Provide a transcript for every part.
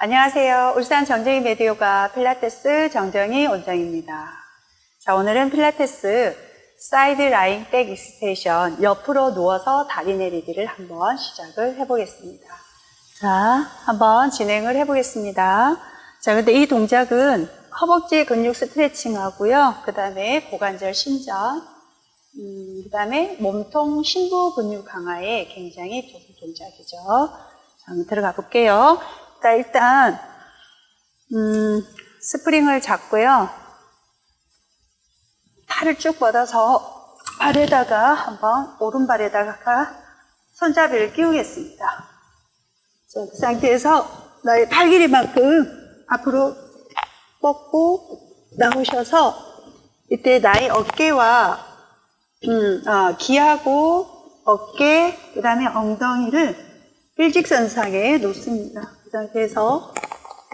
안녕하세요. 울산 정정희 메디오가 필라테스 정정희 원장입니다. 자, 오늘은 필라테스 사이드 라인 백 익스테이션 옆으로 누워서 다리 내리기를 한번 시작을 해보겠습니다. 자, 한번 진행을 해보겠습니다. 자, 근데 이 동작은 허벅지 근육 스트레칭 하고요. 그 다음에 고관절 신전, 음, 그 다음에 몸통 신부 근육 강화에 굉장히 좋은 동작이죠. 자, 들어가 볼게요. 자, 일단, 음, 스프링을 잡고요. 팔을 쭉 뻗어서 발에다가 한번 오른발에다가 손잡이를 끼우겠습니다. 자, 그 상태에서 나의 팔 길이만큼 앞으로 뻗고 나오셔서 이때 나의 어깨와 음, 아, 귀하고 어깨, 그 다음에 엉덩이를 일직선상에 놓습니다. 그 상태에서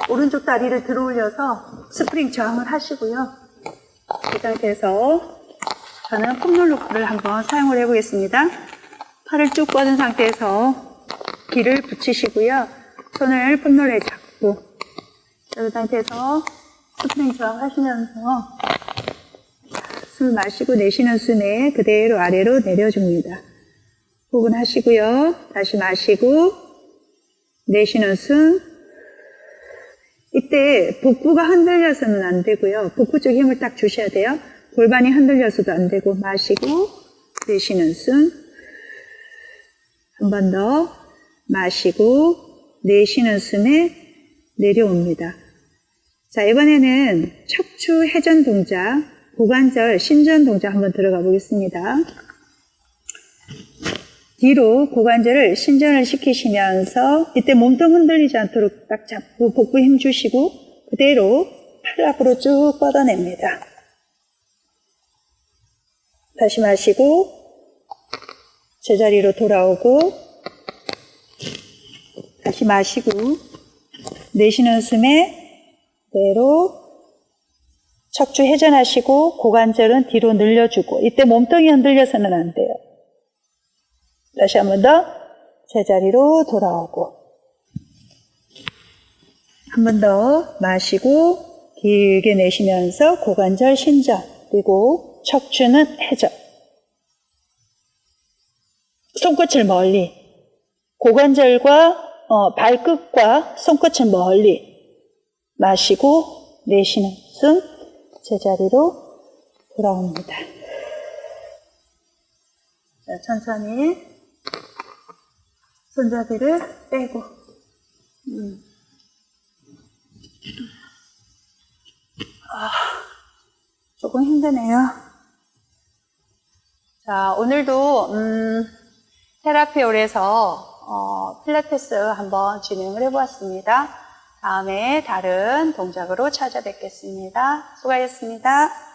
오른쪽 다리를 들어 올려서 스프링 저항을 하시고요. 그 상태에서 저는 폼롤러를 한번 사용을 해보겠습니다. 팔을 쭉 뻗은 상태에서 귀를 붙이시고요. 손을 폼롤러에 잡고 그 상태에서 스프링 저항 하시면서 숨 마시고 내쉬는 숨에 그대로 아래로 내려줍니다. 호흡하시고요. 다시 마시고 내쉬는 숨. 이때 복부가 흔들려서는 안 되고요. 복부 쪽 힘을 딱 주셔야 돼요. 골반이 흔들려서도 안 되고 마시고 내쉬는 숨. 한 번 더 마시고 내쉬는 숨에 내려옵니다. 자, 이번에는 척추 회전 동작, 고관절 신전 동작 한번 들어가 보겠습니다. 뒤로 고관절을 신전을 시키시면서 이때 몸통 흔들리지 않도록 딱 잡고 복부 힘 주시고 그대로 팔 앞으로 쭉 뻗어냅니다. 다시 마시고 제자리로 돌아오고 다시 마시고 내쉬는 숨에 그대로 척추 회전하시고 고관절은 뒤로 늘려주고 이때 몸통이 흔들려서는 안 돼요. 다시 한 번 더 제자리로 돌아오고 한 번 더 마시고 길게 내쉬면서 고관절 신전 그리고 척추는 회전 손끝을 멀리 고관절과 어, 발끝과 손끝을 멀리 마시고 내쉬는 숨 제자리로 돌아옵니다. 자, 천천히 손잡이를 빼고 음. 아, 조금 힘드네요. 자, 오늘도 음, 테라피올에서 어, 필라테스 한번 진행을 해보았습니다. 다음에 다른 동작으로 찾아뵙겠습니다. 수고하셨습니다.